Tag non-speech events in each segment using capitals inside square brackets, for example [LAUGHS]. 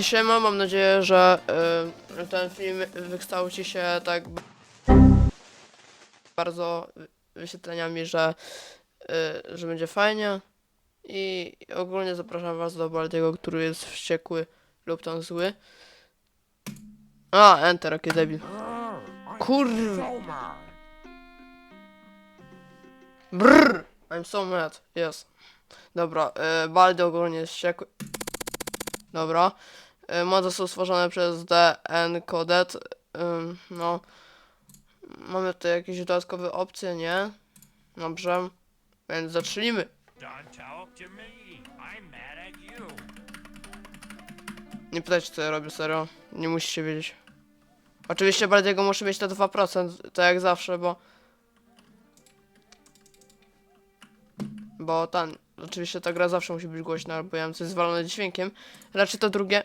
Siema, mam nadzieję, że y, ten film wykształci się tak bardzo wy- wyświetleniami, że, y, że będzie fajnie. I ogólnie zapraszam was do Baldiego, który jest wściekły lub tam zły. A, enter, jaki debil. Kurwa. Brrr, I'm so mad, yes. Dobra, y, Baldi ogólnie jest wściekły. Dobra. Y, Mody są stworzone przez DN Coded. Ym, no. Mamy tutaj jakieś dodatkowe opcje, nie? Dobrze. Więc zacznijmy. Nie pytajcie co ja robię, serio. Nie musicie wiedzieć. Oczywiście Baldiego muszę mieć te 2%, to jak zawsze, bo... Bo ten... Oczywiście ta gra zawsze musi być głośna, albo ja mam coś zwalone dźwiękiem. Raczej to drugie...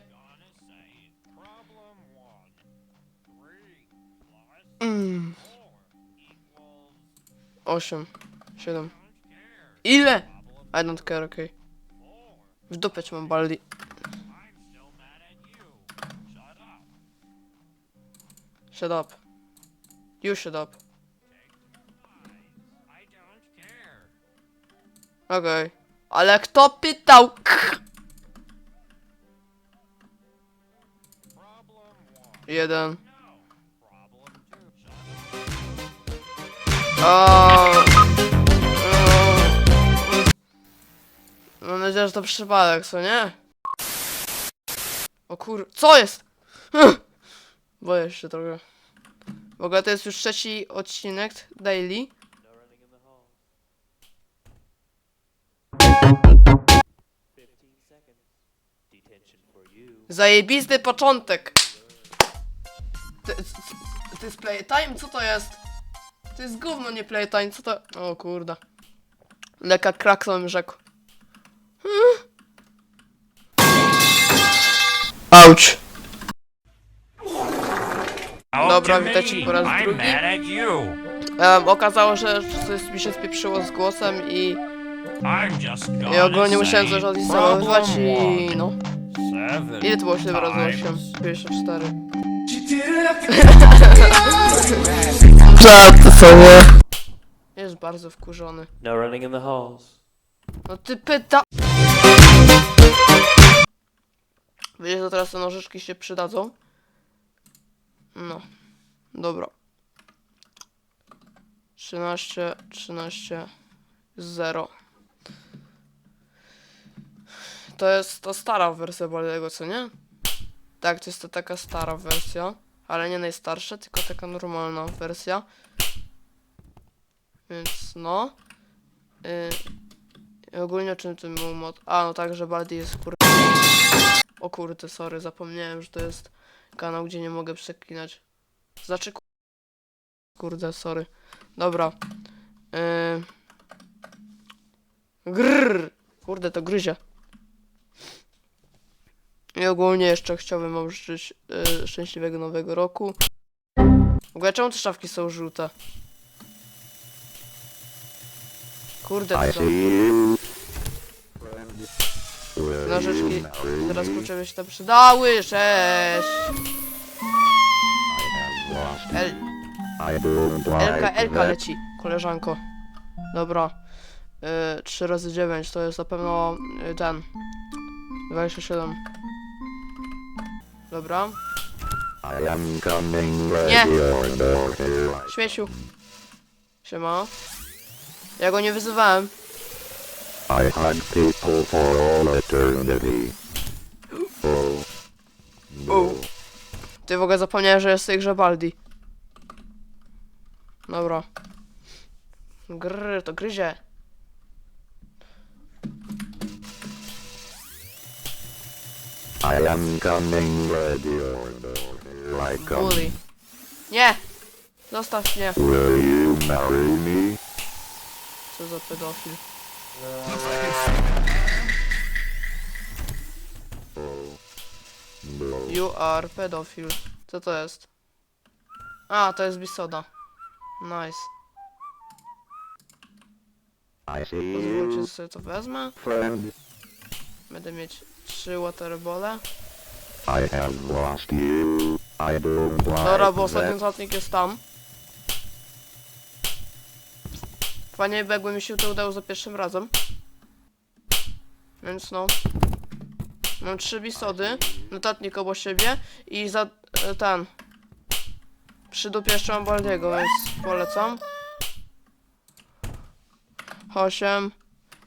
Mm, equals 8, 7. don't care. Ile? I don't care, okej. W dupę mam Baldi. Shut up. You shut up. Okej. Ale kto pytał? Jeden. Mam nadzieję, że to przypadek, co nie? O kur... Co jest? [LAUGHS] Boję się trochę. W ogóle to jest już trzeci odcinek daily. Running in the hall. 15 seconds. Detention for you. Zajebisty początek! To, playtime? Co to jest? To jest gówno, nie playtime, co to... O kurde. Leka krakson rzekł. Auć! Talk Dobra, witajcie po raz drugi. Um, okazało się, że coś mi się spieprzyło z głosem i, i ogólnie musiałem coś odinstalować i no. Ile to było 7 razy times 8? 54. Jest bardzo wkurzony. No running in the halls. No ty pyta... Wiecie, że teraz te nożyczki się przydadzą? No. Dobra. 13, 13, 0. To jest to stara wersja Baldiego, co nie? Tak, to jest to taka stara wersja. Ale nie najstarsza, tylko taka normalna wersja. Więc no. Yy, ogólnie o czym ten był mod? A, no tak, że Baldi jest kur... O kurde, sorry, zapomniałem, że to jest kanał, gdzie nie mogę przeklinać. Znaczy ku- Kurde, sorry. Dobra. Yy... Grrr! Kurde, to gryzie. I ogólnie jeszcze chciałbym wam życzyć yy, szczęśliwego nowego roku. W ogóle czemu te szafki są żółte? Kurde, to są... Nożyczki, teraz klucze by się to przydały, cześć! El, Elka, Elka leci, koleżanko. Dobra. Y, 3 razy 9 to jest na pewno y, ten. 27. Dobra. I am coming Nie. Śmieciu. Siema. Ja go nie wyzywałem. I had people for all eternity. Oh. O. Ty w ogóle zapomniałeś, że jest w tej grze Baldi. Dobra. Grr, to gryzie. I am coming ready daughter. Like a Bully. Nie! Zostaw mnie. Will you marry me? Co za pedofil. You are pedofil. Co to jest? A, to jest bisoda. Nice. Pozwólcie, że sobie to wezmę. Będę mieć trzy waterbole. I have lost you. I don't like Dobra, bo ostatni notatnik jest tam. Fajnie by jakby mi się to udało za pierwszym razem. Więc no. Mam trzy bisody, notatnik obok siebie i za e, ten. Przy dupie jeszcze mam Baldiego, więc polecam. 8,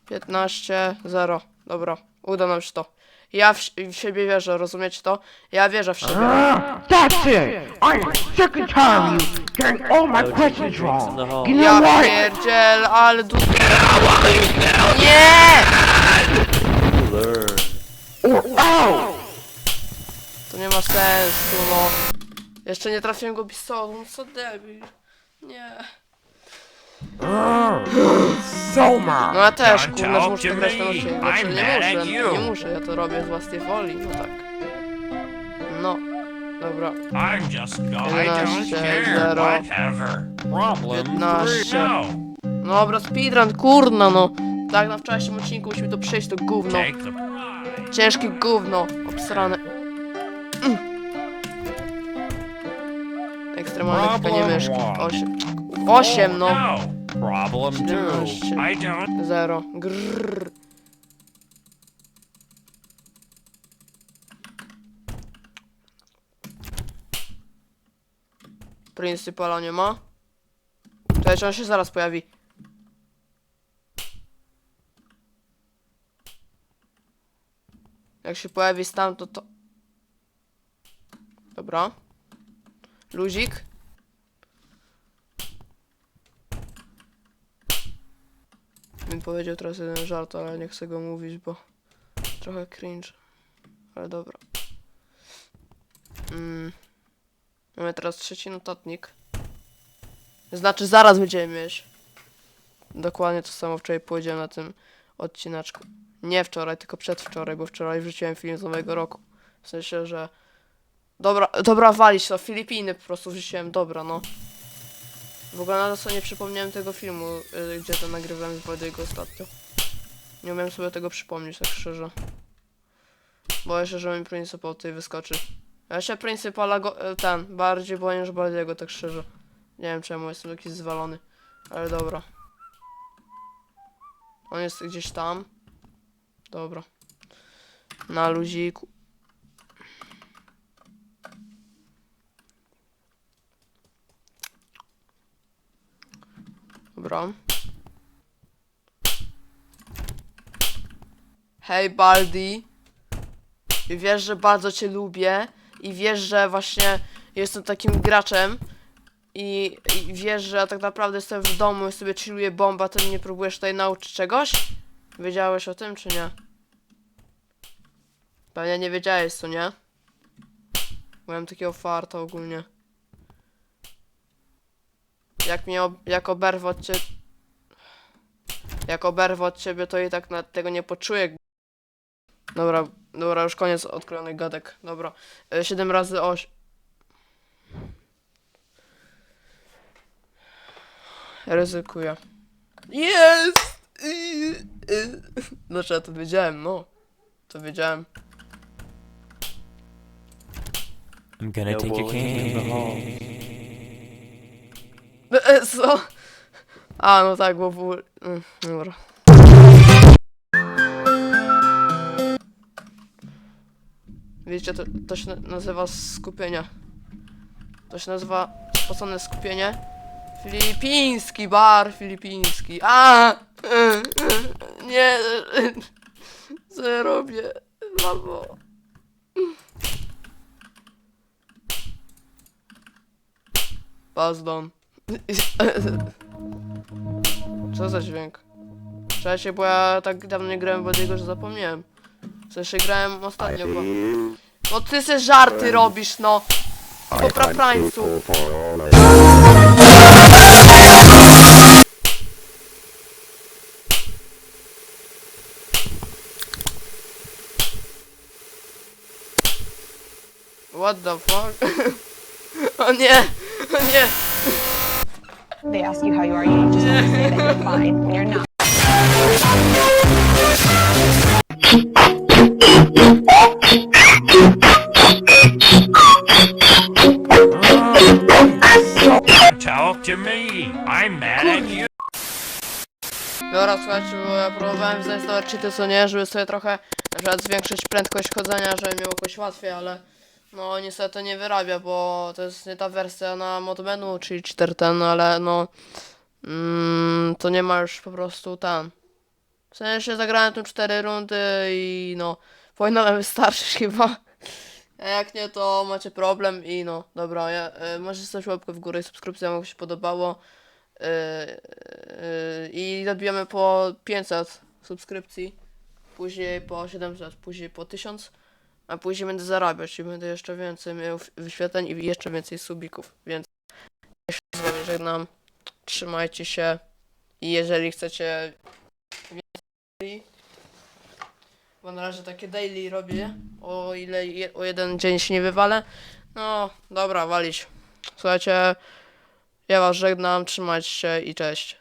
15, 0. Dobra, uda nam się to. Ja w, w siebie wierzę, rozumiecie to? Ja wierzę w siebie. That's it! I'm sick and tired of you getting all my No questions wrong. You know Ja what? pierdziel, ale du... Nie! To nie ma sensu, no. Jeszcze nie trafiłem go pistoletą, no co debil. Nie. Soma! No ja też, Don't kurna, że talk muszę to tak grać na me. odcinek. I'm Znaczy nie mad at muszę, you. nie muszę, ja to robię z własnej woli, no tak. No. Dobra. I'm just go. I don't 11, care. zero. Whatever. Problem 15. No. No dobra, speedrun, kurna, no. Tak, na wczorajszym odcinku musimy to przejść, to gówno. Take the prize. Ciężkie gówno, obsrane. Mm. Ekstremalne Problem myszki. one. 8. 8 no. No. Problem two. 17. I don't. 0. Grrr. Pryncypala nie ma. Cześć, on się zaraz pojawi. Jak się pojawi stamtąd, to... Dobra. Luzik. Bym powiedział teraz jeden żart, ale nie chcę go mówić, bo trochę cringe. Ale dobra. Mm. Mamy teraz trzeci notatnik. Znaczy zaraz będziemy mieć. Dokładnie to samo wczoraj powiedziałem na tym odcinaczku. Nie wczoraj, tylko przedwczoraj, bo wczoraj wrzuciłem film z nowego roku. W sensie, że... Dobra, dobra, walić to. Filipiny po prostu wrzuciłem, dobra, no. W ogóle na to nie przypomniałem tego filmu, y, gdzie to nagrywałem z Wojdygo ostatnio. Nie umiem sobie tego przypomnieć, tak szczerze. Boję się, że mi Principal tutaj wyskoczy. Ja się Principala go, y, ten, bardziej boję niż Baldiego, tak szczerze. Nie wiem czemu, jestem jakiś zwalony. Ale dobra. On jest gdzieś tam. Dobra. Na luziku. Dobra. Hej Baldi. Wiesz, że bardzo cię lubię. I wiesz, że właśnie jestem takim graczem. I, I wiesz, że tak naprawdę jestem w domu i sobie chilluję bomba, ty mnie próbujesz tutaj nauczyć czegoś? Wiedziałeś o tym, czy nie? Pewnie nie wiedziałeś, co nie? Byłem takiego farta ogólnie. Jak mnie, ob- jak oberwę od ciebie... Jak oberwę od ciebie, to i tak na tego nie poczuję. Dobra, dobra, już koniec odkrojonych gadek. Dobra. 7 razy 8. Ryzykuję. Jest! Znaczy ja to wiedziałem, no. To wiedziałem. I'm gonna take your cane Co? A, no tak, bo był... mm, Dobra. Wiecie, to, to się na- nazywa skupienie. To się nazywa spocone skupienie. Filipiński bar, filipiński. A! [LAUGHS] Nie! [LAUGHS] Co ja robię? Mamo. Pazdon. Co za dźwięk? Cześć, bo ja tak dawno nie grałem w Bodiego, że zapomniałem. W sensie grałem ostatnio, bo... No ty se żarty robisz, no! Po praprańcu. What the fuck? [LAUGHS] o nie! O nie! They ask you how you are, you just to say that you're fine when you're not. Talk to me. I'm mad at you. Dobra, słuchajcie, bo ja próbowałem znaleźć cheaty, co nie, żeby sobie trochę, że zwiększyć prędkość chodzenia, żeby miał jakoś łatwiej, ale no niestety nie wyrabia, bo to jest nie ta wersja na modmenu, czyli 4 ten, ale no mm, to nie ma już po prostu ten. W sensie zagrałem tu 4 rundy i no powinno nam [LAUGHS] wystarczyć chyba. A jak nie, to macie problem i no, dobra, ja, y, możecie zostawić łapkę w górę i subskrypcję, jak się podobało. Y, y, I dobijamy po 500 subskrypcji, później po 700, później po 1000, a później będę zarabiać i będę jeszcze więcej miał wyświetleń i jeszcze więcej subików, więc ja się z wami żegnam, trzymajcie się i jeżeli chcecie więcej, bo na razie takie daily robię, o ile je, o jeden dzień się nie wywalę, no dobra, walić. Słuchajcie, ja was żegnam, trzymajcie się i cześć.